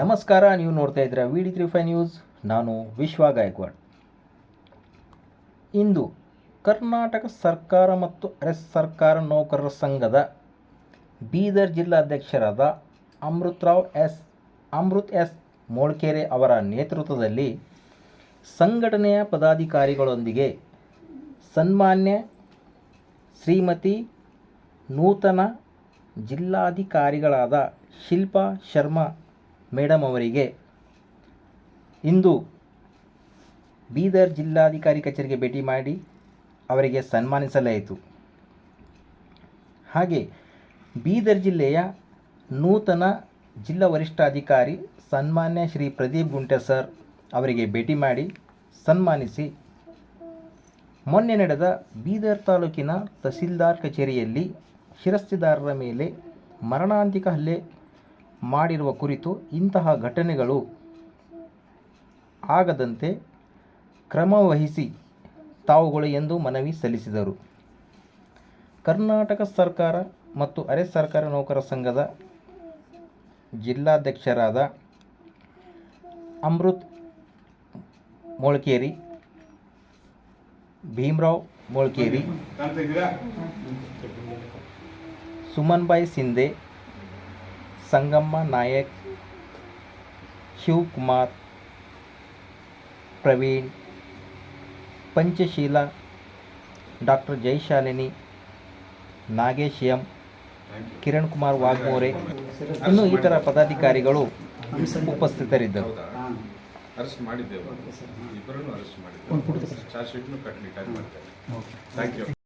ನಮಸ್ಕಾರ, ನೀವು ನೋಡ್ತಾ ಇದ್ದೀರಾ V D three five news ನಾನು ವಿಶ್ವ ಗಾಯಕ್ವಾಡ್. ಇಂದು ಕರ್ನಾಟಕ ಸರ್ಕಾರ ಮತ್ತು ಎಸ್ ಸರ್ಕಾರ ನೌಕರರ ಸಂಘದ ಬೀದರ್ ಜಿಲ್ಲಾಧ್ಯಕ್ಷರಾದ ಅಮೃತರಾವ್ ಎಸ್, ಅಮೃತ್ ಎಸ್ ಮೋಳ್ಕೆರೆ ಅವರ ನೇತೃತ್ವದಲ್ಲಿ ಸಂಘಟನೆಯ ಪದಾಧಿಕಾರಿಗಳೊಂದಿಗೆ ಸನ್ಮಾನ್ಯ ಶ್ರೀಮತಿ ನೂತನ ಜಿಲ್ಲಾಧಿಕಾರಿಗಳಾದ ಶಿಲ್ಪಾ ಶರ್ಮಾ ಮೇಡಮ್ ಅವರಿಗೆ, ಇಂದು ಬೀದರ್ ಜಿಲ್ಲಾಧಿಕಾರಿ ಕಚೇರಿಗೆ ಭೇಟಿ ಮಾಡಿ ಅವರಿಗೆ ಸನ್ಮಾನಿಸಲಾಯಿತು. ಹಾಗೆ ಬೀದರ್ ಜಿಲ್ಲೆಯ ನೂತನ ಜಿಲ್ಲಾ ವರಿಷ್ಠಾಧಿಕಾರಿ ಸನ್ಮಾನ್ಯ ಶ್ರೀ ಪ್ರದೀಪ್ ಗುಂಟೆ ಸರ್ ಅವರಿಗೆ ಭೇಟಿ ಮಾಡಿ ಸನ್ಮಾನಿಸಿ, ಮೊನ್ನೆ ನಡೆದ ಬೀದರ್ ತಾಲೂಕಿನ ತಹಸೀಲ್ದಾರ್ ಕಚೇರಿಯಲ್ಲಿ ಶಿರಸ್ತಿದಾರರ ಮೇಲೆ ಮರಣಾಂತಿಕ ಹಲ್ಲೆ ಮಾಡಿರುವ ಕುರಿತು ಇಂತಹ ಘಟನೆಗಳು ಆಗದಂತೆ ಕ್ರಮವಹಿಸಿ ತಾವುಗಳು ಎಂದು ಮನವಿ ಸಲ್ಲಿಸಿದರು. ಕರ್ನಾಟಕ ಸರ್ಕಾರ ಮತ್ತು ಅರೆ ಸರ್ಕಾರಿ ನೌಕರ ಸಂಘದ ಜಿಲ್ಲಾಧ್ಯಕ್ಷರಾದ ಅಮೃತ್ ಮೊಳ್ಕೇರಿ ಭೀಮರಾವ್ ಮೊಳ್ಕೇರಿ ಸುಮನ್ಬಾಯಿ ಸಿಂಧೆ ಸಂಗಮ್ಮ ನಾಯಕ್ ಶಿವಕುಮಾರ್ ಪ್ರವೀಣ್ ಪಂಚಶೀಲ ಡಾಕ್ಟರ್ ಜೈಶಾಲಿನಿ ನಾಗೇಶ್ ಎಂ ಕಿರಣ್ ಕುಮಾರ್ ವಾಗ್ಮೋರೆ ಇನ್ನೂ ಇತರ ಪದಾಧಿಕಾರಿಗಳು ಉಪಸ್ಥಿತರಿದ್ದರು. ಅರೆಸ್ಟ್ ಮಾಡಿದ್ದೇವೆ. ಇಬ್ಬರನ್ನು ಅರೆಸ್ಟ್ ಮಾಡಿದ್ದೇವೆ. ಚಾರ್ಜ್ ಶೀಟ್ನು ಕಟ್ಲಿಕ್ಕೆ ಮಾಡ್ತೇವೆ ಥ್ಯಾಂಕ್ ಯು